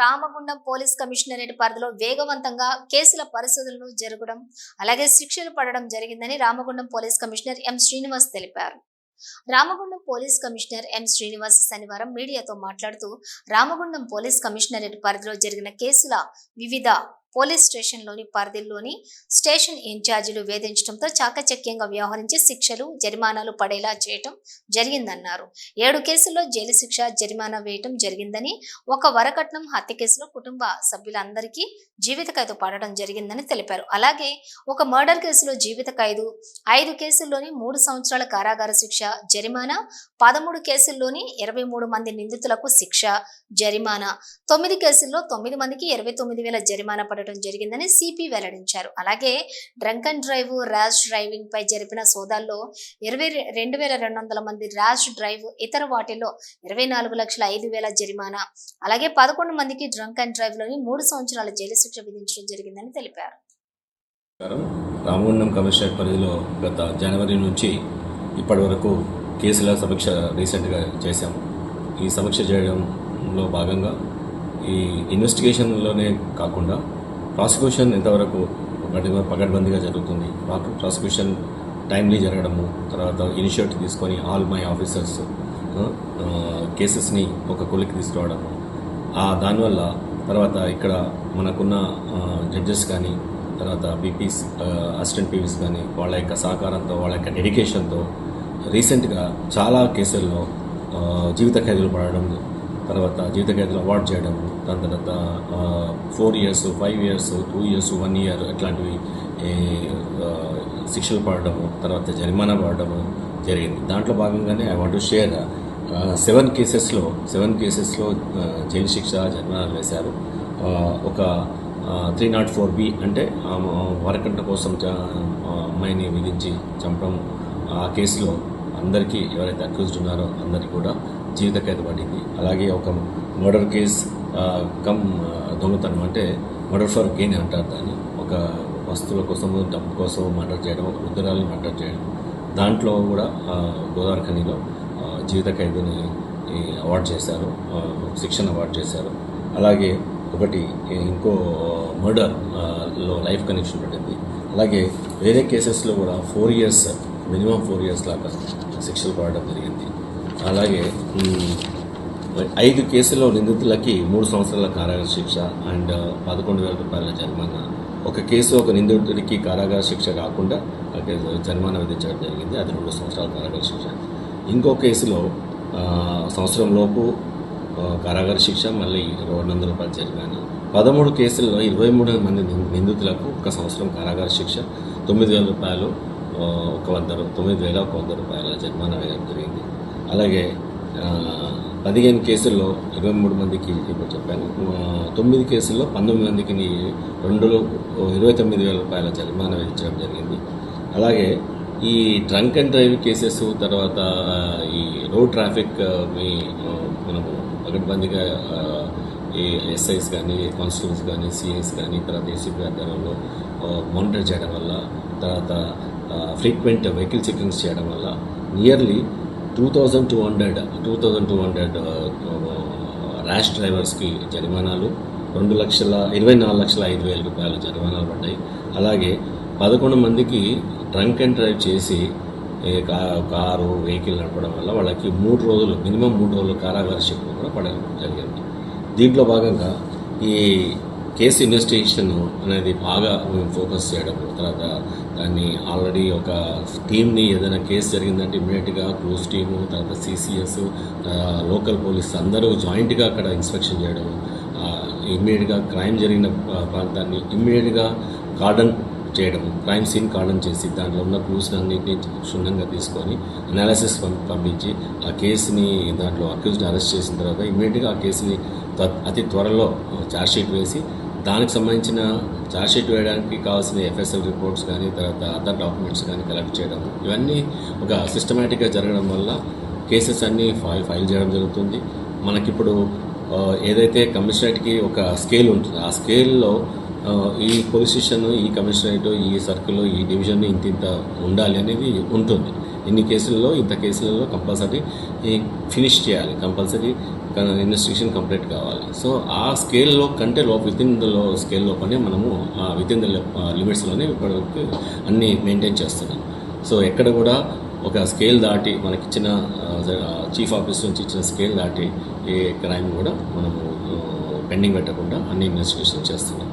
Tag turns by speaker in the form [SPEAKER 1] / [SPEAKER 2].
[SPEAKER 1] Ramagundam police commissionerate పరిధిలో వేగవంతంగా కేసుల పరిశోధనలు జరగడం అలాగే శిక్షలు పడడం జరిగిందని Ramagundam police commissioner M Srinivas తెలిపారు. Ramagundam police commissioner M Srinivas శనివారం మీడియాతో మాట్లాడుతూ రామగుండం పోలీస్ కమిషనరేట్ పరిధిలో జరిగిన కేసుల వివిధ పోలీస్ స్టేషన్లోని పరిధిలోని స్టేషన్ ఇన్ఛార్జీలు వేధించడంతో చాకచక్యంగా వ్యవహరించి శిక్షలు జరిమానాలు పడేలా చేయటం జరిగిందన్నారు. ఏడు కేసుల్లో జైలు శిక్ష జరిమానా వేయటం జరిగిందని ఒక వరకట్నం హత్య కేసులో కుటుంబ సభ్యులందరికీ జీవిత ఖైదు పడటం జరిగిందని తెలిపారు. అలాగే ఒక మర్డర్ కేసులో జీవిత ఖైదు ఐదు కేసుల్లోని మూడు సంవత్సరాల కారాగార శిక్ష జరిమానా పదమూడు కేసుల్లోని ఇరవై మూడు మంది నిందితులకు శిక్ష జరిమానా తొమ్మిది కేసుల్లో తొమ్మిది మందికి ఇరవై తొమ్మిది వేల జరిమానా ఉండటం జరిగిందని సిపి వెల్లడించారు. అలాగే drunk and drive rash driving పై జరిపిన సోదాల్లో ఇరవై రెండు వేల రెండు వందల మంది ర్యాష్ డ్రైవ్ ఇతర వాటిల్లో ఇరవై నాలుగు లక్షల ఐదు వేల జరిమానా అలాగే పదకొండు మందికి డ్రంక్ అండ్ డ్రైవ్లోని మూడు సంవత్సరాల జైలు శిక్ష విధించడం జరిగిందని తెలిపారు.
[SPEAKER 2] రామగుండం కమిషనరేట్ పరిధిలో గత జనవరి నుంచి ఇప్పటి వరకు కేసుల సమీక్ష రీసెంట్గా చేశాము ఈ సమీక్ష చేయడంలో భాగంగా ఈ ఇన్వెస్టిగేషన్లోనే కాకుండా ప్రాసిక్యూషన్ ఎంతవరకు పగడ్బందీగా జరుగుతుంది. ప్రాసిక్యూషన్ టైమ్లీ జరగడము తర్వాత ఇనిషియేటివ్ తీసుకొని ఆల్ మై ఆఫీసర్స్ కేసెస్ని ఒక కొలికి తీసుకురావడము. దానివల్ల తర్వాత ఇక్కడ మనకున్న జడ్జెస్ కానీ తర్వాత పీపీస్ అసిస్టెంట్ పీపీస్ కానీ వాళ్ళ యొక్క సహకారంతో వాళ్ళ యొక్క డెడికేషన్తో రీసెంట్గా చాలా కేసుల్లో జీవిత ఖైదులు పడడం తర్వాత జీవిత ఖైదులు అవార్డ్ చేయడం దాని తర్వాత four years five years two years one year ఇట్లాంటివి శిక్షలు పడడము తర్వాత జరిమానా పడడము జరిగింది. దాంట్లో భాగంగానే I want to share seven కేసెస్లో సెవెన్ కేసెస్లో జైలు శిక్ష జరిమానాలు వేశారు. ఒక త్రీ నాట్ ఫోర్ బి అంటే వరకంట కోసం అమ్మాయిని విధించి చంపడం ఆ కేసులో అందరికీ ఎవరైతే అక్యూజ్డ్ ఉన్నారో అందరికీ కూడా జీవిత ఖైదు పడింది అలాగే ఒక మర్డర్ కేస్ కమ్ దొంగతనం అంటే మర్డర్ ఫర్ గెయిన్ అంటారు దాన్ని. ఒక వస్తువుల కోసం డబ్బు కోసం మర్డర్ చేయడం ఒక ఉత్తరాలను మర్డర్ చేయడం. దాంట్లో కూడా గోదావరి ఖనిలో జీవిత ఖైదుని అవార్డు చేశారు. శిక్షణ అవార్డు చేశారు. అలాగే ఒకటి ఇంకో మర్డర్లో లైఫ్ కనెక్షన్ పడింది. అలాగే వేరే కేసెస్లో కూడా four years minimum four years లాగా శిక్షలు పడడం జరిగింది. అలాగే ఐదు కేసుల్లో నిందితులకి మూడు సంవత్సరాల కారాగార శిక్ష అండ్ పదకొండు వేల రూపాయల జరిమానా. ఒక కేసు ఒక నిందితుడికి కారాగార శిక్ష కాకుండా జరిమానా విధించడం జరిగింది. అది రెండు సంవత్సరాల కారాగార శిక్ష. ఇంకో కేసులో సంవత్సరంలోపు కారాగార శిక్ష మళ్ళీ రెండు వందల రూపాయల జరిమానా. పదమూడు కేసుల్లో ఇరవై మూడు మంది నిందితులకు ఒక సంవత్సరం కారాగార శిక్ష తొమ్మిది వేల రూపాయలు ఒక వంద తొమ్మిది వేల ఒక వంద రూపాయల జరిమానా వేయడం జరిగింది. అలాగే పదిహేను కేసుల్లో ఇరవై మూడు మందికి ఇప్పుడు చెప్పాను. తొమ్మిది కేసుల్లో పంతొమ్మిది మందికి రెండులో రెండు ఇరవై తొమ్మిది వేల రూపాయల జరిమానా విధించడం జరిగింది. అలాగే ఈ డ్రంక్ అండ్ డ్రైవ్ కేసెస్ తర్వాత ఈ రోడ్ ట్రాఫిక్ మీ మనము పగడ్బందీగా ఈ ఎస్ఐస్ కానీ కానిస్టేబుల్స్ కానీ సిఐస్ కానీ తర్వాత ఏసీపీ ఆధ్వర్యంలో మానిటర్ చేయడం వల్ల తర్వాత ఫ్రీక్వెంట్ వెహికల్ చెకింగ్స్ చేయడం వల్ల nearly two thousand two hundred two thousand two hundred rash డ్రైవర్స్కి జరిమానాలు రెండు లక్షల ఇరవై నాలుగు లక్షల ఐదు వేల రూపాయలు జరిమానాలు పడ్డాయి. అలాగే పదకొండు మందికి డ్రంక్ అండ్ డ్రైవ్ చేసి కా- కారు వెహికల్ నడపడం వల్ల వాళ్ళకి మూడు రోజులు మినిమం మూడు రోజులు కారాగార శిక్ష కూడా పడడం జరిగింది. దీంట్లో భాగంగా ఈ కేసు ఇన్వెస్టిగేషన్ అనేది బాగా మేము ఫోకస్ చేయడం తర్వాత దాన్ని ఆల్రెడీ ఒక టీమ్ని ఏదైనా కేసు జరిగిందంటే ఇమ్మీడియట్గా క్లోజ్ టీము తర్వాత సిసిఎస్ లోకల్ పోలీస్ అందరూ జాయింట్గా అక్కడ ఇన్స్పెక్షన్ చేయడం ఇమ్మీడియట్గా క్రైమ్ జరిగిన ప్రాంతాన్ని ఇమ్మీడియట్గా కార్డన్ చేయడం క్రైమ్ సీన్ కార్డన్ చేసి దాంట్లో ఉన్న క్లూస్ అన్నింటినీ క్షుణ్ణంగా తీసుకొని అనాలిసిస్ పంపించి ఆ కేసుని దాంట్లో అక్యూజ్ని అరెస్ట్ చేసిన తర్వాత ఇమ్మీడియట్గా ఆ కేసుని అతి త్వరలో ఛార్జ్షీట్ వేసి దానికి సంబంధించిన చార్జ్షీట్ వేయడానికి కావాల్సిన ఎఫ్ఎస్ఎల్ రిపోర్ట్స్ కానీ తర్వాత అదర్ డాక్యుమెంట్స్ కానీ కలెక్ట్ చేయడం. ఇవన్నీ ఒక సిస్టమేటిక్గా జరగడం వల్ల కేసెస్ అన్నీ ఫైల్ ఫైల్ చేయడం జరుగుతుంది. మనకిప్పుడు ఏదైతే కమిషనరేట్కి ఒక స్కేల్ ఉంటుంది ఆ స్కేల్లో ఈ పోలీస్ స్టేషన్ ఈ కమిషనరేట్ ఈ సర్కిల్ ఈ డివిజన్ ఇంత ఇంత ఉండాలి అనేది ఉంటుంది. ఇన్ని కేసుల్లో ఇంత కేసులలో కంపల్సరీ ఫినిష్ చేయాలి. కంపల్సరీ ఇన్వెస్టిగేషన్ కంప్లీట్ కావాలి. సో ఆ స్కేల్లో కంటే లో with in the low scale లోపలనే మనము విత్ ఇన్ ద లిమిట్స్లోనే ఇప్పటివరకు అన్నీ మెయింటైన్ చేస్తున్నాం. సో ఎక్కడ కూడా ఒక స్కేల్ దాటి మనకిచ్చిన చీఫ్ ఆఫీస్ నుంచి ఇచ్చిన స్కేల్ దాటి ఏ క్రైమ్ కూడా మనము పెండింగ్ పెట్టకుండా అన్ని ఇన్వెస్టిగేషన్ చేస్తున్నాం.